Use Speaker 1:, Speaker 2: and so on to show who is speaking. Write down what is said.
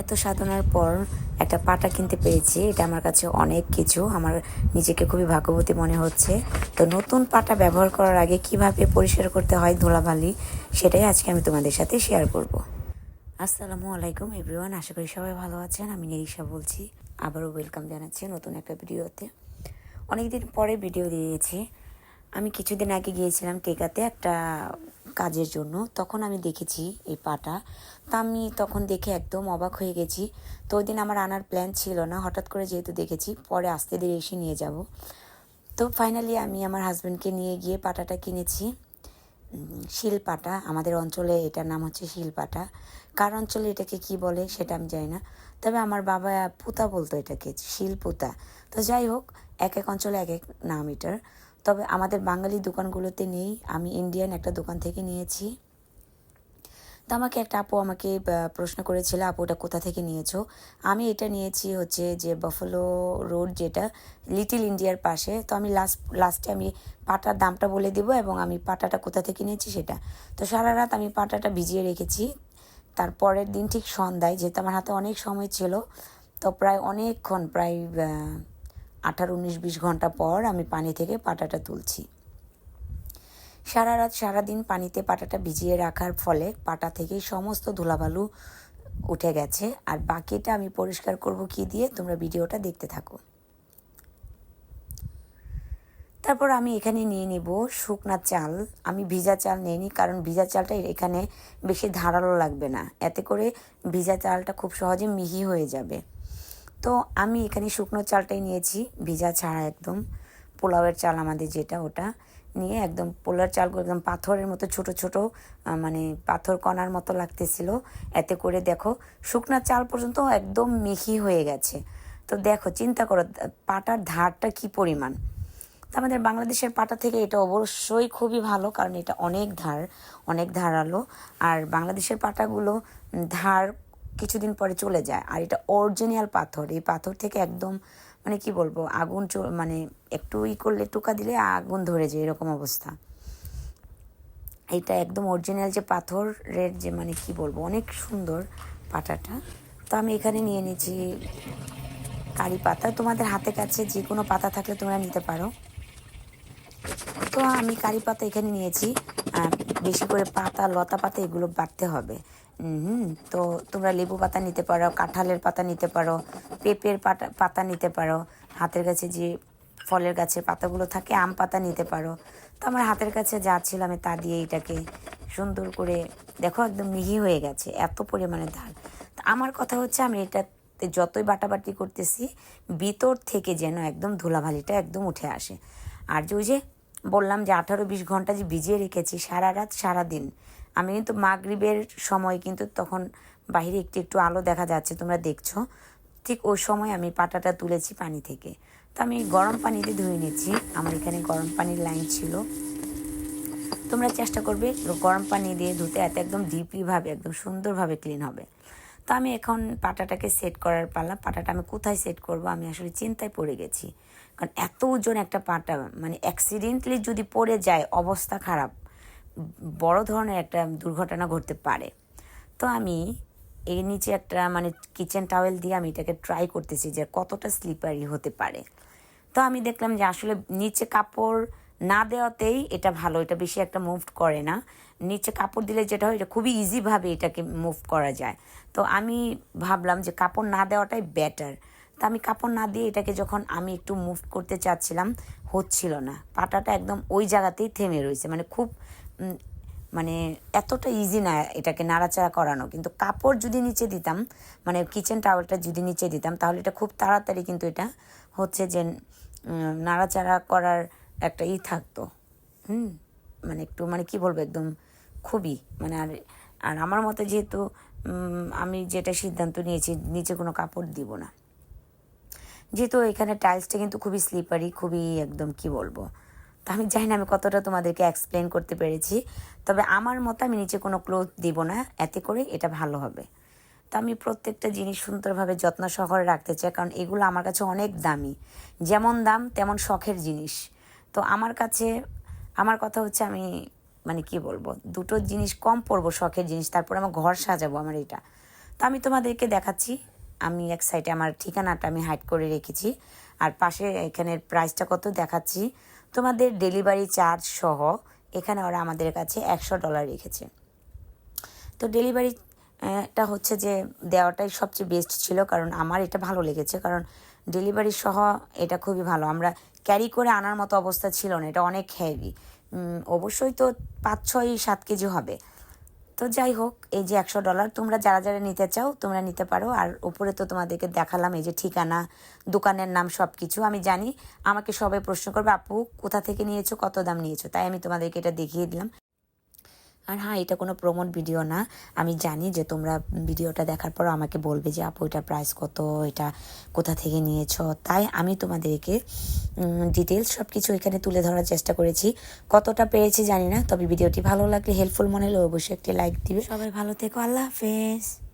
Speaker 1: এত সাধনার পর একটা পাটা কিনতে পেরেছি। এটা আমার কাছে অনেক কিছু। আমার নিজেকে খুবই ভাগ্যবতী মনে হচ্ছে। তো নতুন পাটা ব্যবহার করার আগে কীভাবে পরিষ্কার করতে হয় ধুলাবালি, সেটাই আজকে আমি তোমাদের সাথে শেয়ার করব। আসসালামু আলাইকুম এভরিওয়ান আশা করি সবাই ভালো আছেন। আমি নিরিশা বলছি। আবারও ওয়েলকাম জানাচ্ছি নতুন একটা ভিডিওতে। অনেকদিন পরে ভিডিও দিয়েছি। আমি কিছুদিন আগে গিয়েছিলাম টেকাতে একটা কাজের জন্য, তখন আমি দেখেছি এই পাটা। তা আমি তখন দেখে একদম অবাক হয়ে গেছি। তো ওই দিন আমার আনার প্ল্যান ছিল না, হঠাৎ করে যেহেতু দেখেছি, পরে আস্তে ধীরে এসে নিয়ে যাব। তো ফাইনালি আমি আমার হাজব্যান্ডকে নিয়ে গিয়ে পাটাটা কিনেছি। শিলপাটা আমাদের অঞ্চলে এটার নাম হচ্ছে শিলপাটা কার অঞ্চলে এটাকে কি বলে সেটা আমি জানি না। তবে আমার বাবা পুতা বলতো এটাকে শিলপুতা তো যাই হোক, এক এক অঞ্চলে এক এক নাম এটার। তবে আমাদের বাঙালি দোকানগুলোতে নেই। আমি ইন্ডিয়ান একটা দোকান থেকে নিয়েছি। তো আমাকে একটা আপু আমাকে প্রশ্ন করেছিল, আপু এটা কোথা থেকে নিয়েছো? আমি এটা নিয়েছি হচ্ছে যে বাফলো রোড যেটা লিটিল ইন্ডিয়ার পাশে। তো আমি লাস্ট লাস্টে আমি পাটার দামটা বলে দিব এবং আমি পাটাটা কোথা থেকে নিয়েছি সেটা। তো সারা রাত আমি পাটাটা ভিজিয়ে রেখেছি। তার পরের দিন ঠিক সন্ধ্যায়, যেহেতু আমার হাতে অনেক সময় ছিল, তো প্রায় অনেকক্ষণ, প্রায় আঠারো, উনিশ, বিশ ঘণ্টা পর আমি পানি থেকে পাটাটা তুলছি। সারা রাত সারাদিন পানিতে পাটাটা ভিজিয়ে রাখার ফলে পাটা থেকেই সমস্ত ধুলাবালু উঠে গেছে। আর বাকিটা আমি পরিষ্কার করব কি দিয়ে তোমরা ভিডিওটা দেখতে থাকো। তারপর আমি এখানে নিয়ে নিব শুকনা চাল। আমি ভিজা চাল নিইনি কারণ ভিজা চালটা এখানে বেশি ধারালো লাগবে না। এতে করে ভিজা চালটা খুব সহজে মিহি হয়ে যাবে। তো আমি এখানে শুকনো চালটাই নিয়েছি, ভিজা ছাড়া একদম। পোলাওয়ের চাল আমাদের যেটা ওটা নিয়ে একদম পোলার চালগুলো একদম পাথরের মতো, ছোট ছোট মানে পাথর কণার মতো লাগতেছিল। এতে করে দেখো, শুকনা চাল পর্যন্ত একদম মিহি হয়ে গেছে। তো দেখো, চিন্তা করো, পাটার ধারটা কি পরিমাণ? তো আমাদের বাংলাদেশের পাটা থেকে এটা অবশ্যই খুবই ভালো, কারণ এটা অনেক ধার, অনেক ধারালো। আর বাংলাদেশের পাটাগুলো ধার কিছুদিন পরে চলে যায়। আর এটা অরিজিনাল পাথর। এই পাথর থেকে একদম মানে কি বলব, আগুন মানে একটু ই করলে, টুকা দিলে আগুন ধরে যায় এরকম অবস্থা। এটা একদম অরিজিনাল যে পাথরের যে মানে কি বলব, অনেক সুন্দর পাটাটা। তো আমি এখানে নিয়ে নিয়েছি কারি পাতা। তোমাদের হাতে কাছে যে কোনো পাতা থাকলে তোমরা নিতে পারো। তো আমি কারি পাতা এখানে নিয়েছি। বেশি করে পাতা, লতা পাতা এগুলো বাটতে হবে। হুম তো তোমরা লেবু পাতা নিতে পারো, কাঁঠালের পাতা নিতে পারো, পেঁপের পাতা পাতা নিতে পারো, হাতের কাছে যে ফলের গাছে পাতাগুলো থাকে, আম পাতা নিতে পারো। তো আমার হাতের কাছে যা ছিল আমি তা দিয়ে এটাকে সুন্দর করে, দেখো একদম মিহি হয়ে গেছে, এত পরিমাণে ধার তো আমার কথা হচ্ছে আমি এটাতে যতই বাটাবাটি করতেছি, ভিতর থেকে যেন একদম ধুলাভালিটা একদম উঠে আসে। আর যে ওই যে বললাম যে আঠারো বিশ ঘণ্টা যে ভিজিয়ে রেখেছি সারা রাত, সারা দিন। আমি কিন্তু মাগরিবের সময় কিন্তু তখন বাইরে একটু একটু আলো দেখা যাচ্ছে, তোমরা দেখছ। ঠিক ওই সময় আমি পাটাটা তুলেছি পানি থেকে। তো আমি গরম পানিতে ধুয়ে নিচ্ছি। আমার এখানে গরম পানির লাইন ছিল। তোমরা চেষ্টা করবে গরম পানি দিয়ে ধুতে এত একদম ডিপলিভাবে একদম সুন্দরভাবে ক্লিন হবে। তো আমি এখন পাটাটাকে সেট করার পালা। পাটাটা আমি কোথায় সেট করব? আমি আসলে চিন্তায় পড়ে গেছি। কারণ এত ওজন একটা পাটা মানে অ্যাক্সিডেন্টলি যদি পড়ে যায়, অবস্থা খারাপ, বড় ধরনের একটা দুর্ঘটনা ঘটতে পারে। তো আমি এর নিচে একটা মানে কিচেন টাওয়েল দিয়ে আমি এটাকে ট্রাই করতেছি যে কতটা স্লিপারি হতে পারে। তো আমি দেখলাম যে আসলে নিচে কাপড় না দেওয়াতেই এটা ভালো, এটা বেশি একটা মুভ করে না। নিচে কাপড় দিলে যেটা হয়, এটা খুবই ইজিভাবে এটাকে মুভ করা যায়। তো আমি ভাবলাম যে কাপড় না দেওয়াটাই বেটার তো আমি কাপড় না দিয়ে এটাকে যখন আমি একটু মুভ করতে চাচ্ছিলাম, হচ্ছিল না। পাটাটা একদম ওই জায়গাতেই থেমে রয়েছে। মানে খুব মানে এতটা ইজি না এটাকে নাড়াচাড়া করানো। কিন্তু কাপড় যদি নিচে দিতাম মানে কিচেন টাওয়েলটা যদি নিচে দিতাম, তাহলে এটা খুব তাড়াতাড়ি কিন্তু এটা হচ্ছে যে নাড়াচাড়া করার একটা ই থাকতো। হুম? মানে একটু মানে কি বলব একদম খুবই। মানে আর আর আমার মতে যেহেতু আমি যেটা সিদ্ধান্ত নিয়েছি, নিচে কোনো কাপড় দিব না। যেহেতু এখানে টাইলসটা কিন্তু খুবই স্লিপারি খুবই একদম কি বলব? তো আমি জানি না, আমি কতটা তোমাদেরকে এক্সপ্লেন করতে পেরেছি। তবে আমার মতো আমি নিচে কোনো ক্লোথ দিব না, এতে করে এটা ভালো হবে। তো আমি প্রত্যেকটা জিনিস সুন্দরভাবে যত্ন সহকারে রাখতে চাই, কারণ এগুলো আমার কাছে অনেক দামি। যেমন দাম, তেমন শখের জিনিস। তো আমার কাছে, আমার কথা হচ্ছে আমি মানে কি বলব, দুটো জিনিস কম পড়ব শখের জিনিস, তারপর আমার ঘর সাজাবো আমার এটা। তো আমি তোমাদেরকে দেখাচ্ছি, আমি এক সাইডে আমার ঠিকানাটা আমি হাইড করে রেখেছি, আর পাশে এখানের প্রাইসটা কত দেখাচ্ছি। তোমাদের ডেলিভারি চার্জ সহ, এখানে ওরা আমাদের কাছে একশো ডলার রেখেছে। তো ডেলিভারি টা হচ্ছে যে দেওয়াটাই সবচেয়ে বেস্ট ছিল, কারণ আমার এটা ভালো লেগেছে, কারণ ডেলিভারি সহ এটা খুবই ভালো। আমরা ক্যারি করে আনার মতো অবস্থা ছিল না, এটা অনেক হেভি অবশ্যই তো পাঁচ, ছয়, সাত কেজি হবে। তো যাই হোক, এই যে একশো ডলার তোমরা যারা যারা নিতে চাও, তোমরা নিতে পারো। আর উপরে তো তোমাদেরকে দেখালাম, এই যে ঠিকানা, দোকানের নাম সব কিছু আমি জানি, আমাকে সবাই প্রশ্ন করবে, আপু, কোথা থেকে নিয়েছো? কত দাম নিয়েছো? তাই আমি তোমাদেরকে এটা দেখিয়ে দিলাম। আর হ্যাঁ এটা কোনো প্রমোট ভিডিও না। আমি জানি যে তোমরা ভিডিওটা দেখার পর আমাকে বলবে যে, আপু, এটা প্রাইস কত? এটা কোথা থেকে নিয়েছ? তাই আমি তোমাদেরকে ডিটেলস সব কিছু এখানে তুলে ধরার চেষ্টা করেছি। কতটা পেয়েছি জানি না, তবে ভিডিওটি ভালো লাগলে হেল্পফুল মনে হলে অবশ্যই একটি লাইক দিবে। সবাই ভালো থেকো, আল্লাহ হাফেজ।